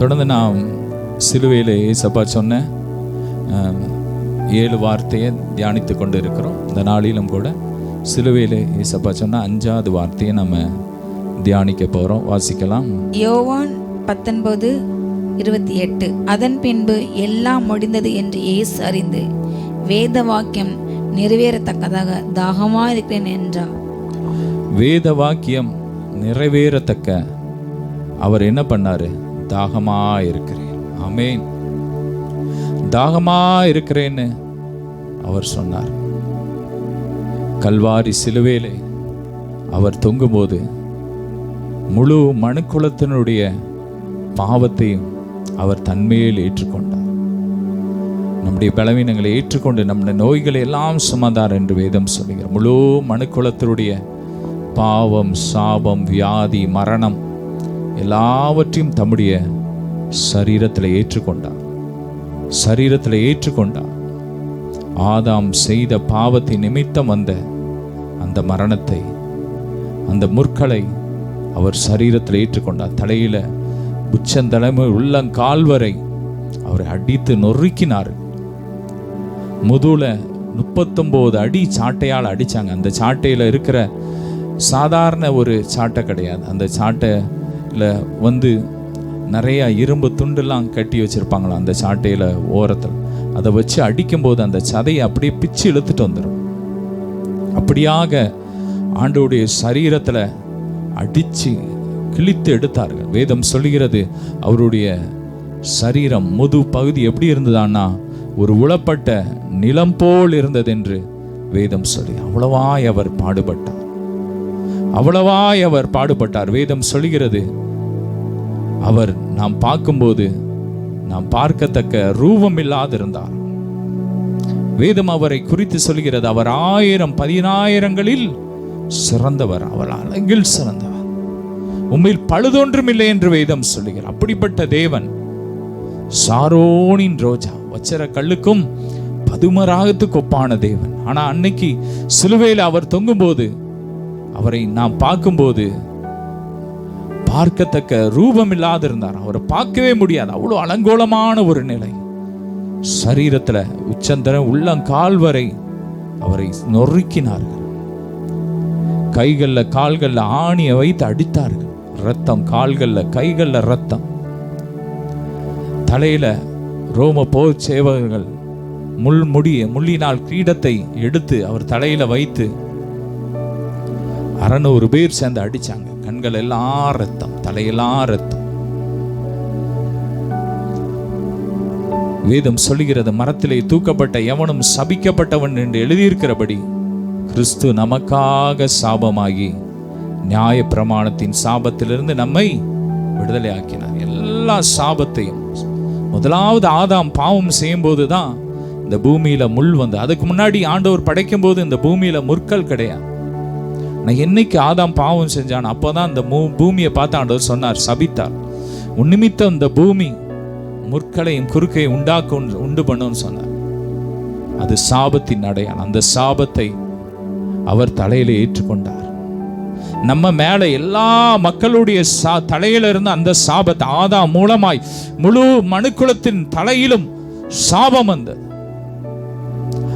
தொடர்ந்து நாம் சிலுவையில் ஏசப்பா சொன்ன ஏழு வார்த்தையை தியானித்து கொண்டு இருக்கிறோம் இந்த நாளிலும் கூட சிலுவையில் ஏசப்பா சொன்ன அஞ்சாவது வார்த்தையை நம்ம தியானிக்க போகிறோம் வாசிக்கலாம். யோவான் பத்தொன்பது இருபத்தி எட்டு. அதன் பின்பு எல்லாம் முடிந்தது என்று இயேசு அறிந்து வேத வாக்கியம் நிறைவேறத்தக்கதாக தாகமாக இருக்கிறேன் என்றார். வேத வாக்கியம் நிறைவேறத்தக்க அவர் என்ன பண்ணாரு? தாகமா இருக்கிறேன் அமேன் தாகமா இருக்கிறேன்னு அவர் சொன்னார். கல்வாரி சிலுவேலே அவர் தொங்கும்போது முழு மனுக்குலத்தினுடைய பாவத்தையும் அவர் தன்மையில் ஏற்றுக்கொண்டார். நம்முடைய பலவீனங்களை ஏற்றுக்கொண்டு நம்முடைய நோய்களை எல்லாம் சுமந்தார் என்று வேதம் சொல்லுகிறார் முழு மனுக்குலத்தினுடைய பாவம் சாபம் வியாதி மரணம் எல்லாவற்றையும் தம்முடைய சரீரத்தில் ஏற்றுக்கொண்டார். சரீரத்தில் ஏற்றுக்கொண்டார். ஆதாம் செய்த பாவத்தை நிமித்தம் வந்த அந்த மரணத்தை அந்த முற்களை அவர் சரீரத்தில் ஏற்றுக்கொண்டார். தலையில் உச்சந்தலைமை உள்ளங்கால் வரை அவரை அடித்து நொறுக்கினார். முதுல முப்பத்தொம்போது அடி சாட்டையால் அடிச்சாங்க. அந்த சாட்டையில் இருக்கிற சாதாரண ஒரு சாட்டை கிடையாது. அந்த சாட்டை இல்லை வந்து நிறையா இரும்பு துண்டுலாம் கட்டி வச்சுருப்பாங்களா அந்த சாட்டையில் ஓரத்தில். அதை வச்சு அடிக்கும்போது அந்த சதையை அப்படியே பிச்சு இழுத்துட்டு வந்துடும் அப்படியாக ஆண்டோடைய சரீரத்தில் அடித்து கிழித்து எடுத்தார்கள். வேதம் சொல்கிறது அவருடைய சரீரம் முது பகுதி எப்படி இருந்ததான்னா ஒரு உளப்பட்ட நிலம் போல் இருந்ததென்று வேதம் சொல்லி அவ்வளவாய் அவர் பாடுபட்டார். அவ்வளவாய் அவர் பாடுபட்டார். வேதம் சொல்லுகிறது அவர் நாம் பார்க்கும்போது நாம் பார்க்கத்தக்க ரூபம் இல்லாதிருந்தார் வேதம் அவரை குறித்து சொல்கிறது அவர் ஆயிரம் பதினாயிரங்களில் சிறந்தவர் அவர் அழகில் சிறந்தவர். உண்மையில் பழுதொன்றும் இல்லை என்று வேதம் சொல்லுகிறார் அப்படிப்பட்ட தேவன் சாரோனின் ரோஜா வச்சர கல்லுக்கும் பதுமராகத்துக்கு ஒப்பான தேவன். ஆனா அன்னைக்கு சிலுவையில் அவர் தொங்கும்போது அவரை நாம் பார்க்கும்போது பார்க்கத்தக்க ரூபம் இல்லாதிருந்தார் அவரை பார்க்கவே முடியாது. அவ்வளோ அலங்கோலமான ஒரு நிலை. சரீரத்தில் உச்சந்தரம் உள்ளங்கால் வரை அவரை நொறுக்கினார்கள். கைகளில் கால்களில் ஆணியை வைத்து அடித்தார்கள். ரத்தம் கால்களில் கைகளில் ரத்தம் தலையில் ரோம போர் சேவகர்கள் முள் முடிய முள்ளினால் கிரீடத்தை எடுத்து அவர் தலையில் வைத்து அறநூறு பேர் சேர்ந்து அடிச்சாங்க. கண்கள் எல்லாம் ரத்தம் தலையெல்லாம் ரத்தம். வேதம் சொல்லுகிறது மரத்திலே தூக்கப்பட்ட எவனும் சபிக்கப்பட்டவன் என்று எழுதியிருக்கிறபடி கிறிஸ்து நமக்காக சாபமாகி நியாய பிரமாணத்தின் சாபத்திலிருந்து நம்மை விடுதலை ஆக்கினார். எல்லா சாபத்தையும் முதலாவது ஆதாம் பாவம் செய்யும்போது தான் இந்த பூமியில முள் வந்து அதுக்கு முன்னாடி ஆண்டவர் படைக்கும் போது இந்த பூமியில முற்கள் கிடையாது. நான் என்னைக்கு ஆதாம் பாவம் செஞ்சான் அப்போதான் இந்த மூ பூமியை பார்த்து ஆண்டவர் சொன்னார் சபித்தார் உன் நிமித்தம் இந்த பூமி முற்களையும் குறுக்கையும் உண்டாக்க உண்டு- பண்ணுன்னு சொன்னார். அது சாபத்தின் அடையாளம். அந்த சாபத்தை அவர் தலையில ஏற்றுக்கொண்டார். நம்ம மேல எல்லா மக்களுடைய சா தலையில இருந்த அந்த சாபத்தை ஆதா மூலமாய் முழு மனுக்குலத்தின் தலையிலும் சாபம் வந்தது.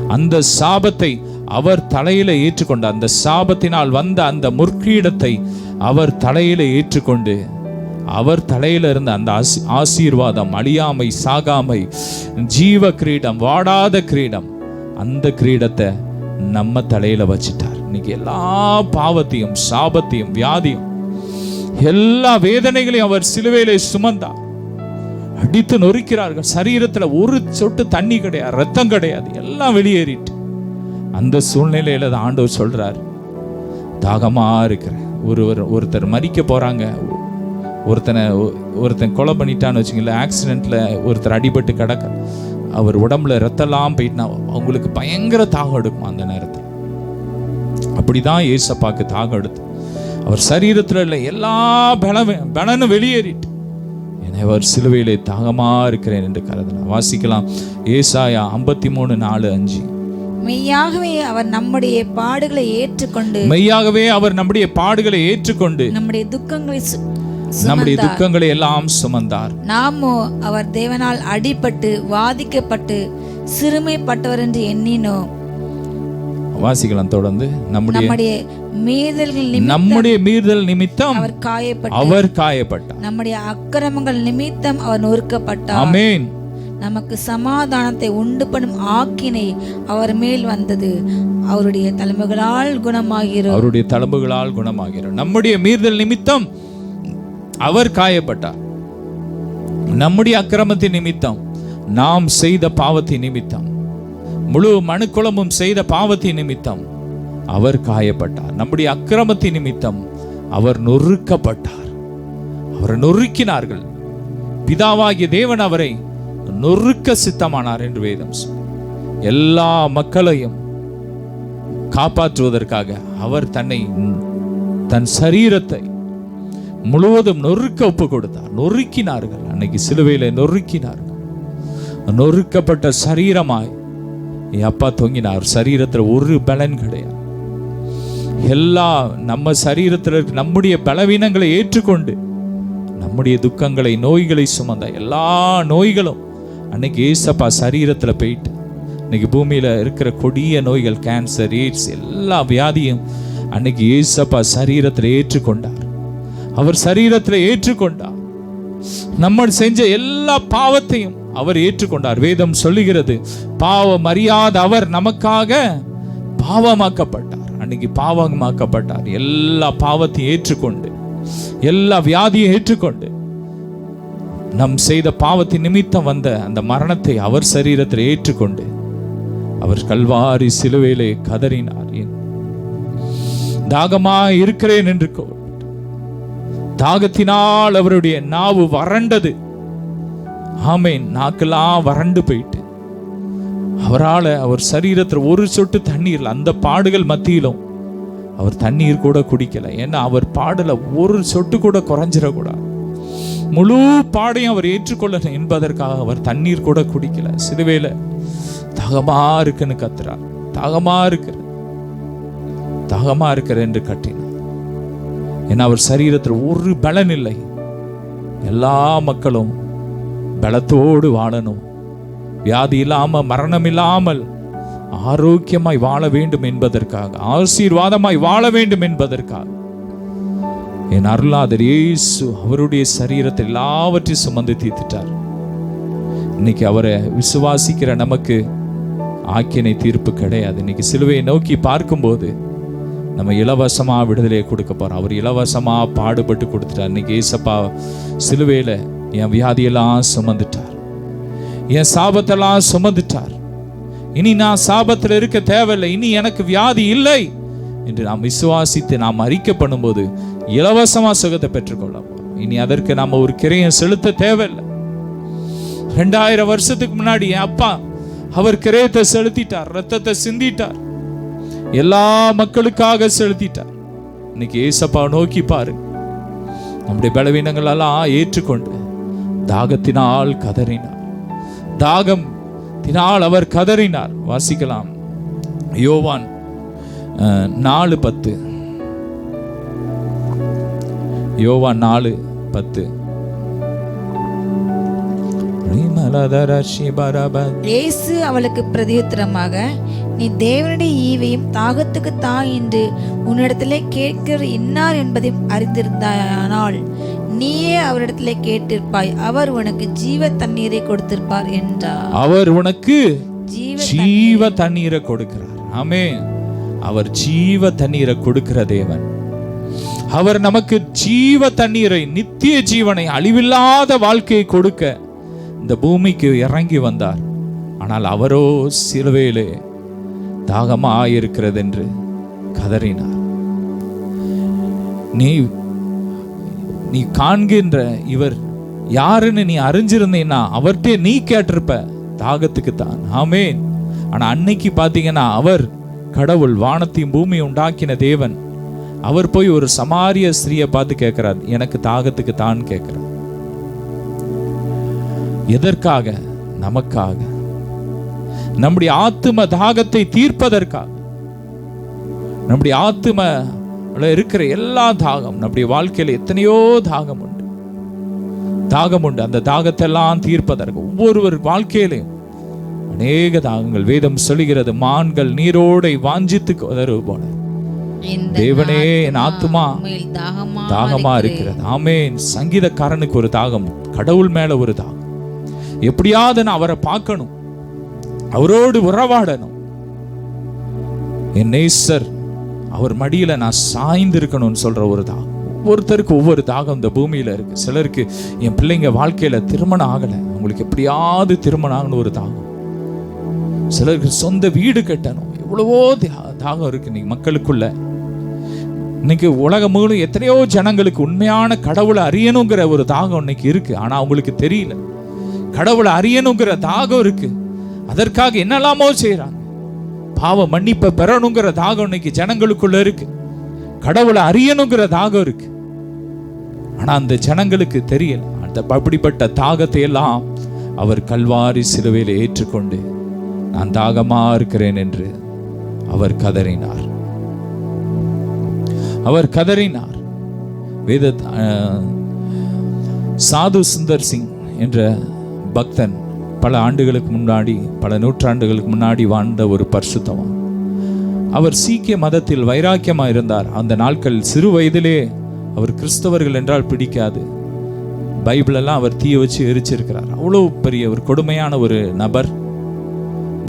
அந்த சாபத்தை அவர் தலையில ஏற்றுக்கொண்டார் அந்த சாபத்தினால் வந்த அந்த முற்கீடத்தை அவர் தலையில ஏற்றுக்கொண்டு அவர் தலையில இருந்த அந்த ஆசி- ஆசீர்வாதம் அழியாமை சாகாமை ஜீவ கிரீடம் வாடாத கிரீடம் அந்த கிரீடத்தை நம்ம தலையில வச்சிட்டார். இன்னைக்கு எல்லா பாவத்தையும் சாபத்தையும் வியாதியும் எல்லா வேதனைகளையும் அவர் சிலுவையிலே சுமந்தார் அடித்து நொறுக்கிறார்கள். சரீரத்துல ஒரு சொட்டு தண்ணி கிடையாது ரத்தம் கிடையாது எல்லாம் வெளியேறிட்டு. அந்த சூழ்நிலையில் தான் ஆண்டவர் சொல்கிறார் தாகமாக இருக்கிறேன் ஒருவர் ஒருத்தர் மறிக்க போகிறாங்க ஒருத்தனை ஒருத்தன் கொலை பண்ணிட்டான்னு வச்சுங்களேன் ஆக்சிடெண்ட்டில் ஒருத்தர் அடிபட்டு கிடக்க அவர் உடம்புல ரத்தம்லாம் போயிட்டுனா அவங்களுக்கு பயங்கர தாகம் எடுக்கும் அந்த நேரத்தில். அப்படி தான் ஏசப்பாக்கு தாகம் எடுத்து அவர் சரீரத்தில் உள்ள எல்லா பலவும் பலனும் வெளியேறிட்டு என்னை அவர் சிலுவையிலே தாகமாக இருக்கிறேன் என்று கருதினார். வாசிக்கலாம். ஏசாயா ஐம்பத்தி மூணு நாலு அஞ்சு. மெய்யாகவே அவர் நம்முடைய பாடுகளை ஏற்றுக்கொண்டு மெய்யாகவே அவர் நம்முடைய பாடுகளை ஏற்றுக்கொண்டு நம்முடைய துக்கங்களை நம்முடைய துக்கங்களை எல்லாம் சுமந்தார். நாமோ அவர் தேவனால் அடிபட்டு வாதிக்கப்பட்டு சிறுமைப்பட்டவர் என்று எண்ணினோம் வாசிக்கலாம் தொடர்ந்து. நம்முடைய நிமித்தம் நம்முடைய மீறுதல் நிமித்தம் அவர் காயப்பட்டு அவர் காயப்பட்டார். நம்முடைய அக்கிரமங்கள் நிமித்தம் அவர் நொறுக்கப்பட்டார். ஆமென். நமக்கு சமாதானத்தை உண்டு பண்ணும் ஆக்கினை அவர் மேல் வந்தது. அவருடைய தலைமைகளால் குணமாகிறோம். அவருடைய தலைமைகளால் குணமாகிறோம். நம்முடைய மீறுதல் நிமித்தம் அவர் காயப்பட்டார். நம்முடைய அக்கிரமத்தின் நிமித்தம் நாம் செய்த பாவத்தின் நிமித்தம் முழு மனுக்குளமும் செய்த பாவத்தின் நிமித்தம் அவர் காயப்பட்டார். நம்முடைய அக்கிரமத்தின் நிமித்தம் அவர் நொறுக்கப்பட்டார். அவரை நொறுக்கினார்கள். பிதாவாகிய தேவன் அவரை நொறுக்க சித்தமானார் என்று வேதம் எல்லா மக்களையும் காப்பாற்றுவதற்காக அவர் தன்னை தன் சரீரத்தை முழுவதும் நொறுக்க ஒப்பு கொடுத்தார். நொறுக்கினார்கள். அன்னைக்கு சிலுவையில நொறுக்கினார்கள். நொறுக்கப்பட்ட சரீரமாய் என் அப்பா தொங்கினார். சரீரத்தில் ஒரு பலன் கிடையாது. எல்லா நம்ம சரீரத்தில் இருக்க நம்முடைய பலவீனங்களை ஏற்றுக்கொண்டு நம்முடைய துக்கங்களை நோய்களை சுமந்த எல்லா நோய்களும் அன்னைக்கு ஏசப்பா சரீரத்தில் போயிட்டு இன்னைக்கு பூமியில் இருக்கிற கொடிய நோய்கள் கேன்சர் எய்ட்ஸ் எல்லா வியாதியும் அன்னைக்கு ஏசப்பா சரீரத்தில் ஏற்றுக்கொண்டார். அவர் சரீரத்தில் ஏற்றுக்கொண்டார். நம்ம செஞ்ச எல்லா பாவத்தையும் அவர் ஏற்றுக்கொண்டார். வேதம் சொல்லுகிறது பாவம் அறியாத அவர் நமக்காக பாவமாக்கப்பட்டார். அன்னைக்கு பாவமாக்கப்பட்டார். எல்லா பாவத்தையும் ஏற்றுக்கொண்டு எல்லா வியாதியும் ஏற்றுக்கொண்டு நம் செய்த பாவத்தின் நிமித்தம் வந்த அந்த மரணத்தை அவர் சரீரத்தில் ஏற்றுக்கொண்டு அவர் கல்வாரி சிலுவையிலே கதறினார். என் தாகமா இருக்கிறேன் என்று தாகத்தினால் அவருடைய நாவு வறண்டது. ஆமேன் நாக்கெல்லாம் வறண்டு போயிட்டு. அவரால் அவர் சரீரத்தில் ஒரு சொட்டு தண்ணீர் அந்த பாடுகள் மத்தியிலும் அவர் தண்ணீர் கூட குடிக்கல. ஏன்னா அவர் பாடல ஒரு சொட்டு கூட குறைஞ்சிடக்கூடாது. முழு பாடையும் அவர் ஏற்றுக்கொள்ள என்பதற்காக அவர் தண்ணீர் கூட குடிக்கல. சிலுவையில தாகமா இருக்குன்னு கத்துறார் தாகமா இருக்கிற தாகமா இருக்கிற என்று கட்டினார் ஏன்னா அவர் சரீரத்தில் ஒரு பலன் இல்லை. எல்லா மக்களும் பலத்தோடு வாழணும். வியாதி இல்லாமல் மரணம் இல்லாமல் ஆரோக்கியமாய் வாழ வேண்டும் என்பதற்காக ஆசீர்வாதமாய் வாழ வேண்டும் என்பதற்காக. என் அருளாதர் இயேசு அவருடைய சரீரத்தை எல்லாவற்றையும் சுமந்து தீர்த்துட்டார். இன்னைக்கு அவரை விசுவாசிக்கிற நமக்கு ஆக்கினை தீர்ப்பு கிடையாது. இன்னைக்கு சிலுவையை நோக்கி பார்க்கும்போது நம்ம இலவசமாக விடுதலையை கொடுக்க போறோம். அவர் இலவசமாக பாடுபட்டு கொடுத்துட்டார். இன்னைக்கு ஏசப்பா சிலுவையில என் வியாதியெல்லாம் சுமந்துட்டார். என் சாபத்தெல்லாம் சுமந்துட்டார். இனி நான் சாபத்தில் இருக்க தேவையில்லை. இனி எனக்கு வியாதி இல்லை என்று நாம் விசுவாசித்து நாம் அறிக்கை பண்ணும்போது இலவசமாக சுகத்தை பெற்றுக்கொள்ளலாம் இனி அதற்கு நம்ம ஒரு கிரையை செலுத்த தேவையில்லை. ரெண்டாயிரம் வருஷத்துக்கு முன்னாடி என் அப்பா அவர் கிரயத்தை செலுத்திட்டார் ரத்தத்தை சிந்திட்டார். எல்லா மக்களுக்காக செலுத்திட்டார். இன்னைக்கு ஏசப்பா நோக்கி பாரு. நம்முடைய பலவீனங்களெல்லாம் ஏற்றுக்கொண்டு தாகத்தினால் கதறினார். தாகம் தினால் அவர் கதறினார். வாசிக்கலாம். யோவான் நாலு பத்து. யோவான் நாலு பத்து. இயேசு அவளுக்கு பிரதியுத்தரமாக நீ தேவனுடைய ஈவையும் தாகத்துக்கு தா என்று உன்னிடத்திலே கேட்கிற இன்னார் என்பதையும் அறிந்திருந்தாயானால் நீயே அவரிடத்திலே கேட்டிருப்பாய். அவர் உனக்கு ஜீவ தண்ணீரை கொடுத்திருப்பார் என்றார். அவர் உனக்கு ஜீவ தண்ணீரை. கொடுக்கிறார். ஆமே அவர் ஜீவ தண்ணீரை கொடுக்கிற தேவன். அவர் நமக்கு ஜீவ தண்ணீரை நித்திய ஜீவனை அழிவில்லாத வாழ்க்கையை கொடுக்க இந்த பூமிக்கு இறங்கி வந்தார். ஆனால் அவரோ சிலுவையிலே தாகமாயிருக்கிறது என்று கதறினார். நீ நீ காண்கின்ற இவர் யாருன்னு நீ அறிஞ்சிருந்தீன்னா அவர்கிட்ட நீ கேட்டிருப்ப தாகத்துக்கு தான். ஆமேன். ஆனால் அன்னைக்கு பார்த்தீங்கன்னா அவர் கடவுள் வானத்தையும் பூமியை உண்டாக்கின தேவன். அவர் போய் ஒரு சமாரிய ஸ்திரியை பார்த்து கேட்கிறார் எனக்கு தாகத்துக்கு தான் கேட்கிறார் எதற்காக? நமக்காக. நம்முடைய ஆத்தும தாகத்தை தீர்ப்பதற்காக. நம்முடைய ஆத்தும இருக்கிற எல்லா தாகம் நம்முடைய வாழ்க்கையில எத்தனையோ தாகம் உண்டு. தாகம் உண்டு. அந்த தாகத்தெல்லாம் தீர்ப்பதற்கு ஒவ்வொருவர் வாழ்க்கையிலையும் அநேக தாகங்கள். வேதம் சொல்லுகிறது மான்கள் நீரோடை வாஞ்சித்து உதறுவது போல தேவனே என் ஆத்துமா தாகமா இருக்கிறது. ஆமென். சங்கீதக்காரனுக்கு ஒரு தாகம் கடவுள் மேல ஒரு தாகம். எப்படியாவது நான் அவரை பார்க்கணும். அவரோடு உறவாடணும். என் நேசர் அவர் மடியில நான் சாய்ந்து இருக்கணும்னு சொல்ற ஒரு தாகம். ஒவ்வொருத்தருக்கு ஒவ்வொரு தாகம் இந்த பூமியில இருக்கு. சிலருக்கு என் பிள்ளைங்க வாழ்க்கையில திருமணம் ஆகல. அவங்களுக்கு எப்படியாவது திருமணம் ஆகணும் ஒரு தாகம். சிலருக்கு சொந்த வீடு கட்டணும். எவ்வளவோ தாகம் இருக்கு இன்னைக்கு மக்களுக்குள்ள. இன்னைக்கு உலகம் முழுவதும் எத்தனையோ ஜனங்களுக்கு உண்மையான கடவுளை அறியணுங்கிற ஒரு தாகம் இன்னைக்கு இருக்கு. ஆனா அவங்களுக்கு தெரியல. கடவுளை அறியணுங்கிற தாகம் இருக்கு. அதற்காக என்னெல்லாமோ செய்கிறாங்க பாவ மன்னிப்பை பெறணுங்கிற தாகம் இன்னைக்கு ஜனங்களுக்குள்ள இருக்கு. கடவுளை அறியணுங்கிற தாகம் இருக்கு. ஆனா அந்த ஜனங்களுக்கு தெரியல. அந்த அப்படிப்பட்ட தாகத்தை எல்லாம் அவர் கல்வாரி சிலுவையில் ஏற்றுக்கொண்டு நான் தாகமா இருக்கிறேன் என்று அவர் கதறினார். அவர் கதறினார். வேத சாது சுந்தர் சிங் என்ற பக்தன் பல ஆண்டுகளுக்கு முன்னாடி பல நூற்றாண்டுகளுக்கு முன்னாடி வாழ்ந்த ஒரு பரிசுத்தவன். அவர் சீக்கிய மதத்தில் வைராக்கியமாக இருந்தார். அந்த நாட்கள் சிறு வயதிலே அவர் கிறிஸ்தவர்கள் என்றால் பிடிக்காது. பைபிள் எல்லாம் அவர் தீய வச்சு எரிச்சிருக்கிறார். அவ்வளோ பெரிய ஒரு கொடுமையான ஒரு நபர்.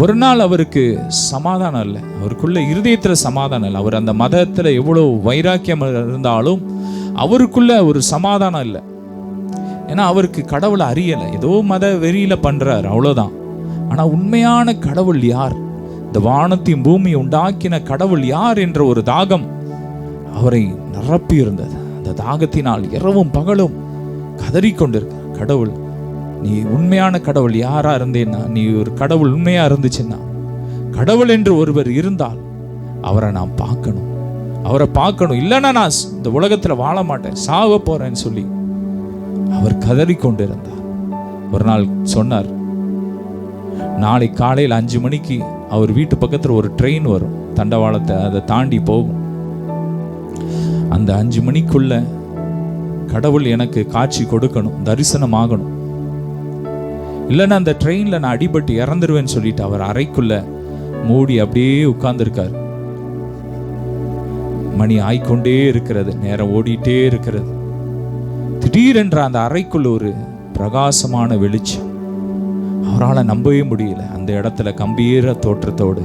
ஒரு நாள் அவருக்கு சமாதானம் இல்லை. அவருக்குள்ள இருதயத்தில் சமாதானம் இல்லை. அவர் அந்த மதத்தில் எவ்வளோ வைராக்கியம் இருந்தாலும் அவருக்குள்ள ஒரு சமாதானம் இல்லை. ஏன்னா அவருக்கு கடவுளை அறியலை. ஏதோ மத வெறியில் பண்ணுறாரு அவ்வளோதான் ஆனால் உண்மையான கடவுள் யார்? இந்த வானத்தையும் பூமியை உண்டாக்கின கடவுள் யார் என்ற ஒரு தாகம் அவரை நிரப்பி இருந்தது அந்த தாகத்தினால் இரவும் பகலும் கதறிக்கொண்டிருக்க கடவுள் நீ உண்மையான கடவுள் யாரா இருந்தேன்னா நீ ஒரு கடவுள் உண்மையா இருந்துச்சுன்னா கடவுள் என்று ஒருவர் இருந்தால் அவரை நான் பார்க்கணும். அவரை பார்க்கணும். இல்லைன்னா நான் இந்த உலகத்தில் வாழ மாட்டேன் சாக போறேன்னு சொல்லி அவர் கதறிக்கொண்டிருந்தார். ஒரு நாள் சொன்னார் நாளை காலையில் அஞ்சு மணிக்கு அவர் வீட்டு பக்கத்தில் ஒரு ட்ரெயின் வரும். தண்டவாளத்தை அதை தாண்டி போகும். அந்த அஞ்சு மணிக்குள்ள கடவுள் எனக்கு காட்சி கொடுக்கணும் தரிசனம் ஆகணும் இல்லைன்னா அந்த ட்ரெயினில் நான் அடிபட்டு இறந்துருவேன்னு சொல்லிட்டு அவர் அறைக்குள்ள மூடி அப்படியே உட்கார்ந்துருக்கார். மணி ஆய்க்கொண்டே இருக்கிறது நேரம் ஓடிட்டே இருக்கிறது. திடீரென்ற அந்த அறைக்குள்ள ஒரு பிரகாசமான வெளிச்சம். அவரால் நம்பவே முடியல. அந்த இடத்துல கம்பீர தோற்றத்தோடு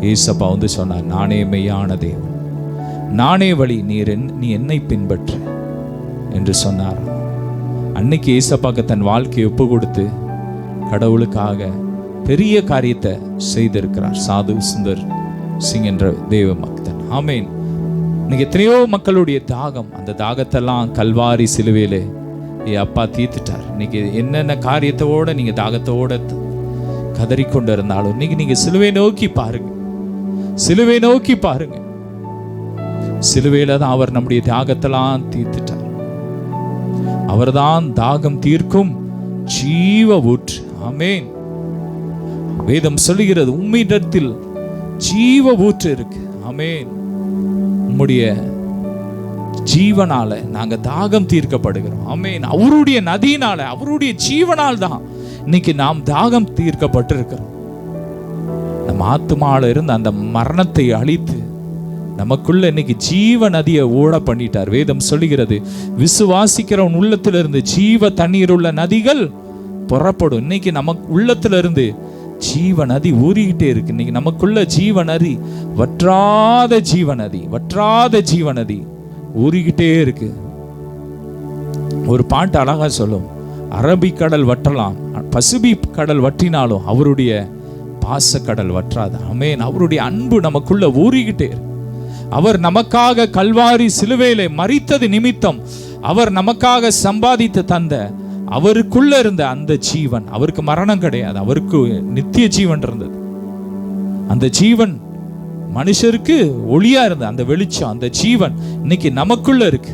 ஏசப்பா வந்து சொன்னார் நானே மெய்யான தேவன். நானே வழி நீர் என் நீ என்னை பின்பற்று என்று சொன்னார். அன்னைக்கு ஏசப்பாக்கு தன் வாழ்க்கையை ஒப்பு கொடுத்து கடவுளுக்காக பெரிய காரியத்தை செய்திருக்கிறார். சாது சுந்தர் சிங் என்ற தேவ மக்தன் ஆமேன். இன்னைக்கு எத்தனையோ மக்களுடைய தாகம் அந்த தாகத்தெல்லாம் கல்வாரி சிலுவையிலே என் அப்பா தீர்த்துட்டார். இன்னைக்கு என்னென்ன காரியத்தோட நீங்க தாகத்தோட கதறிக்கொண்டு இருந்தாலும் இன்னைக்கு நீங்க சிலுவை நோக்கி பாருங்க. சிலுவை நோக்கி பாருங்க. சிலுவையில தான் அவர் நம்முடைய தியாகத்தெல்லாம் தீர்த்துட்டார். அவர்தான் தாகம் தீர்க்கும் ஜீவ ஊற்று. ஆமென். வேதம் சொல்லுகிறது உம்மிடத்தில் ஜீவ ஊற்று இருக்கு. ஆமென். உம்முடைய ஜீவனால நாங்க தாகம் தீர்க்கப்படுகிறோம். ஆமென். அவருடைய நதியினால அவருடைய ஜீவனால் தான் இன்னைக்கு நாம் தாகம் தீர்க்கப்பட்டிருக்கிறோம். நம் ஆத்துமால இருந்து அந்த மரணத்தை அழித்து நமக்குள்ள இன்னைக்கு ஜீவ நதியை ஓட பண்ணிட்டார். வேதம் சொல்லுகிறது விசுவாசிக்கிறவன் உள்ளத்துல இருந்து ஜீவ தண்ணீர் உள்ள நதிகள் புறப்படும். இன்னைக்கு நமக்கு உள்ளத்துல இருந்து ஜீவ நதி ஊறிக்கிட்டே இருக்கு. இன்னைக்கு நமக்குள்ள ஜீவ நதி வற்றாத ஜீவ நதி வற்றாத ஜீவ நதி ஊறிக்கிட்டே இருக்கு. ஒரு பாட்டு அழகா சொல்லும். அரபிக்கடல் வற்றலாம். பசுபி கடல் வற்றினாலும் அவருடைய பாசக்கடல் வற்றாது. அமேன் அவருடைய அன்பு நமக்குள்ள ஊறிக்கிட்டே இருக்கு. அவர் நமக்காக கல்வாரி சிலுவையிலே மறித்தது நிமித்தம். அவர் நமக்காக சம்பாதித்து தந்த அவருக்குள்ள இருந்த அந்த ஜீவன் அவருக்கு மரணம் கிடையாது. அவருக்கு நித்திய ஜீவன் இருந்தது. அந்த ஜீவன் மனுஷருக்கு ஒளியா இருந்தது. அந்த வெளிச்சம் அந்த ஜீவன் இன்னைக்கு நமக்குள்ள இருக்கு.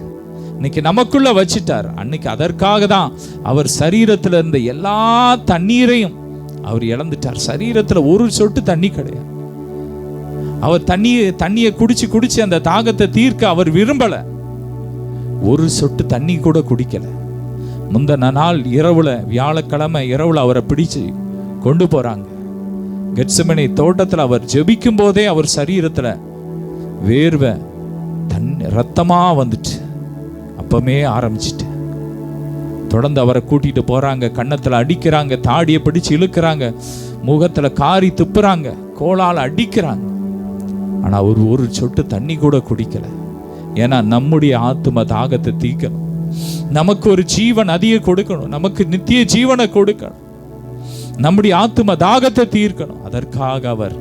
இன்னைக்கு நமக்குள்ள வச்சிட்டார். அன்னைக்கு அதற்காக தான் அவர் சரீரத்துல இருந்த எல்லா தண்ணீரையும் அவர் இழந்துட்டார். சரீரத்துல ஒரு சொட்டு தண்ணி கிடையாது. அவர் தண்ணியை தண்ணியை குடிச்சு குடிச்சு அந்த தாகத்தை தீர்க்க அவர் விரும்பல. ஒரு சொட்டு தண்ணி கூட குடிக்கலை. முந்தின நாள் இரவுல வியாழக்கிழமை இரவுல அவரை பிடிச்சு கொண்டு போறாங்க. கெட்சமனை தோட்டத்தில் அவர் ஜெபிக்கும் போதே அவர் சரீரத்தில் வேர்வை தன் ரத்தமா வந்துட்டு அப்பமே ஆரம்பிச்சிட்டு. தொடர்ந்து அவரை கூட்டிட்டு போறாங்க கன்னத்தில் அடிக்கிறாங்க தாடியை பிடிச்சு இழுக்கிறாங்க முகத்தில் காரி துப்புறாங்க கோலால் அடிக்கிறாங்க. ஆனால் அவர் ஒரு சொட்டு தண்ணி கூட குடிக்கல. ஏன்னா நம்முடைய ஆத்தும தாகத்தை தீக்கணும். நமக்கு ஒரு ஜீவன் அதிக கொடுக்கணும். நமக்கு நித்திய ஜீவனை கொடுக்கணும். நம்முடைய ஆத்தும தாகத்தை தீர்க்கணும். அதற்காக அவர்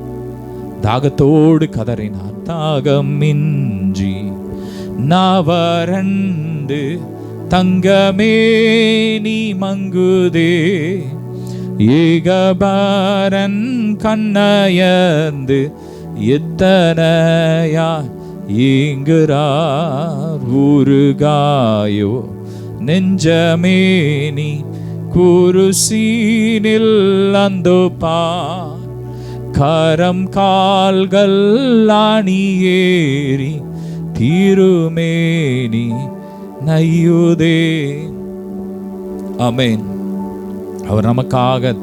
தாகத்தோடு கதறினார். தாகமின்றி நவரண்டு தங்கமே நீ மங்குதே ஏகபாரன் கண்ணயந்து எத்தனையா ஏங்குறார் ஊருகாயோ நெஞ்சமே நீ குருசீனில் அந்தோ பார். கரம் கால்கள் அணியேறி ஏறி தீருமேனி நையுதே. அமேன் அவர் நமக்காக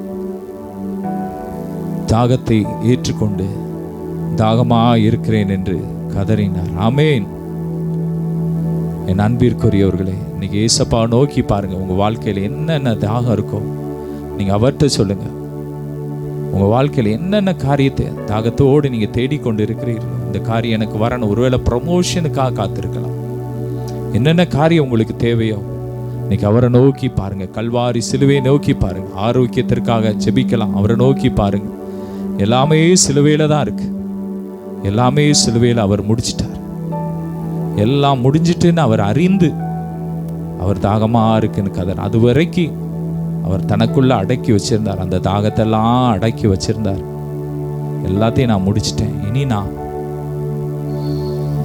தாகத்தை ஏற்றுக்கொண்டு தாகமா இருக்கிறேன் என்று கதறினார். ஆமென். என் அன்பிற்குரியவர்களே இன்னைக்கு ஏசப்பா நோக்கி பாருங்கள் உங்கள் வாழ்க்கையில் என்னென்ன தாகம் இருக்கோ நீங்கள் அவர்கிட்ட சொல்லுங்கள் உங்கள் வாழ்க்கையில் என்னென்ன காரியத்தை தாகத்தோடு நீங்கள் தேடிக்கொண்டு இருக்கிறீர்கள் இந்த காரியம் எனக்கு வரணும். ஒருவேளை ப்ரமோஷனுக்காக காத்திருக்கலாம். என்னென்ன காரியம் உங்களுக்கு தேவையோ இன்னைக்கு அவரை நோக்கி பாருங்கள் கல்வாரி சிலுவையை நோக்கி பாருங்கள் ஆரோக்கியத்திற்காக ஜெபிக்கலாம். அவரை நோக்கி பாருங்கள் எல்லாமே சிலுவையில் தான் இருக்குது எல்லாமே சிலுவையில் அவர் முடிச்சிட்டார். எல்லாம் முடிஞ்சிட்டுன்னு அவர் அறிந்து அவர் தாகமாக இருக்குன்னு கதர். அது வரைக்கும் அவர் தனக்குள்ளே அடக்கி வச்சிருந்தார். அந்த தாகத்தெல்லாம் அடக்கி வச்சிருந்தார். எல்லாத்தையும் நான் முடிச்சிட்டேன். இனி நான்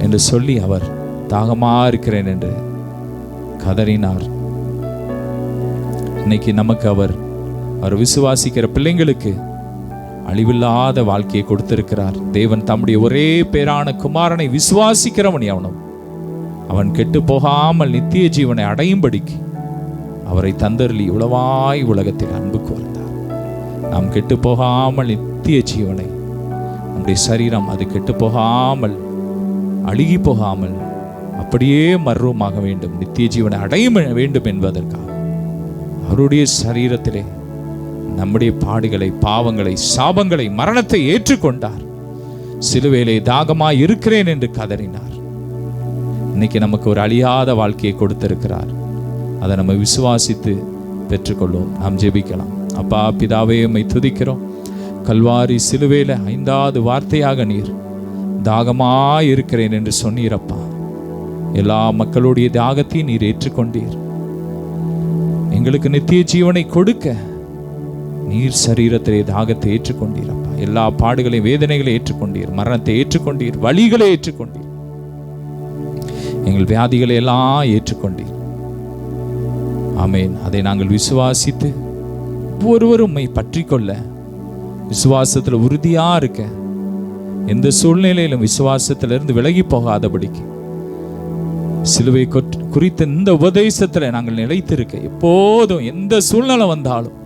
என்று சொல்லி அவர் தாகமாக இருக்கிறேன் என்று கதறினார். இன்னைக்கு நமக்கு அவர் அவர் விசுவாசிக்கிற பிள்ளைங்களுக்கு அழிவில்லாத வாழ்க்கையை கொடுத்திருக்கிறார். தேவன் தம்முடைய ஒரே பேரான குமாரனை விசுவாசிக்கிறவன் எவனும். அவன் கெட்டு போகாமல் நித்திய ஜீவனை அடையும்படிக்கு அவரை தந்தருளி உளவாய் உலகத்தில் அன்பு கூர்ந்தார். நாம் கெட்டு போகாமல் நித்திய ஜீவனை நம்முடைய சரீரம் அது கெட்டு போகாமல் அழுகி போகாமல் அப்படியே மர்வமாக வேண்டும். நித்திய ஜீவனை அடைய வேண்டும் என்பதற்காக அவருடைய சரீரத்திலே நம்முடைய பாடுகளை பாவங்களை சாபங்களை மரணத்தை ஏற்றுக்கொண்டார். சிலுவையிலே தாகமாய் இருக்கிறேன் என்று கதறினார். இன்னைக்கு நமக்கு ஒரு அழியாத வாழ்க்கையை கொடுத்திருக்கிறார். அதை நம்ம விசுவாசித்து பெற்றுக்கொள்வோம். நாம் ஜெபிக்கலாம். அப்பா பிதாவே உம்மை துதிக்கிறோம். கல்வாரி சிலுவையில் ஐந்தாவது வார்த்தையாக நீர் தாகமாய் இருக்கிறேன் என்று சொன்னீரப்பா. எல்லா மக்களுடைய தாகத்தையும் நீர் ஏற்றுக்கொண்டீர். எங்களுக்கு நித்திய ஜீவனை கொடுக்க நீர் சரீரத்திலே தாகத்தை ஏற்றுக்கொண்டீர் அப்பா. எல்லா பாடுகளையும் வேதனைகளை ஏற்றுக்கொண்டீர் மரணத்தை ஏற்றுக்கொண்டீர் வழிகளை ஏற்றுக்கொண்டீர். எங்கள் வியாதிகளை எல்லாம் ஏற்றுக்கொண்டீர். ஆமேன். அதை நாங்கள் விசுவாசித்து ஒவ்வொருவரும் உண்மை பற்றி கொள்ள விசுவாசத்தில் உறுதியா இருக்க எந்த சூழ்நிலையிலும் விசுவாசத்திலிருந்து விலகி போகாதபடிக்கு சிலுவை குறித்த இந்த உபதேசத்தில் நாங்கள் நிலைத்திருக்க எப்போதும் எந்த சூழ்நிலை வந்தாலும்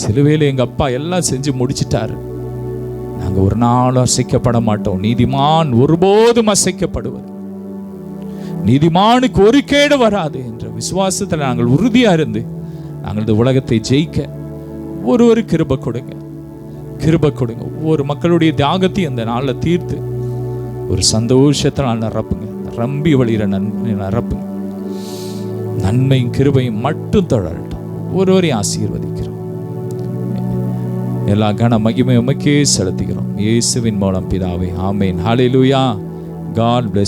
சிலுவையில் எங்கள் அப்பா எல்லாம் செஞ்சு முடிச்சிட்டாரு. நாங்கள் ஒரு நாளும் அசைக்கப்பட மாட்டோம். நீதிமான் ஒருபோதும் அசைக்கப்படுவது நீதிமானுக்கு ஒரு கேடு வராது என்ற விசுவாசத்தில் நாங்கள் உறுதியாக இருந்து நாங்கள் இந்த உலகத்தை ஜெயிக்க ஒரு ஒரு கிருப கொடுங்க. கிருப கொடுங்க. ஒவ்வொரு மக்களுடைய தியாகத்தையும் அந்த நாளில் தீர்த்து ஒரு சந்தோஷத்தை நான் நிரப்புங்க. ரம்பி வழிகிற நன்மை நிரப்புங்க. நன்மையும் கிருபையும் மட்டும் தொடரட்டும் ஒருவரையும் ஆசீர்வதிக்கிறோம். எல்லா கன மகிமை உமக்கே செலுத்துகிறோம். இயேசுவின் மூலம் பிதாவே. ஆமேன். லூயா காட் பிளஸ்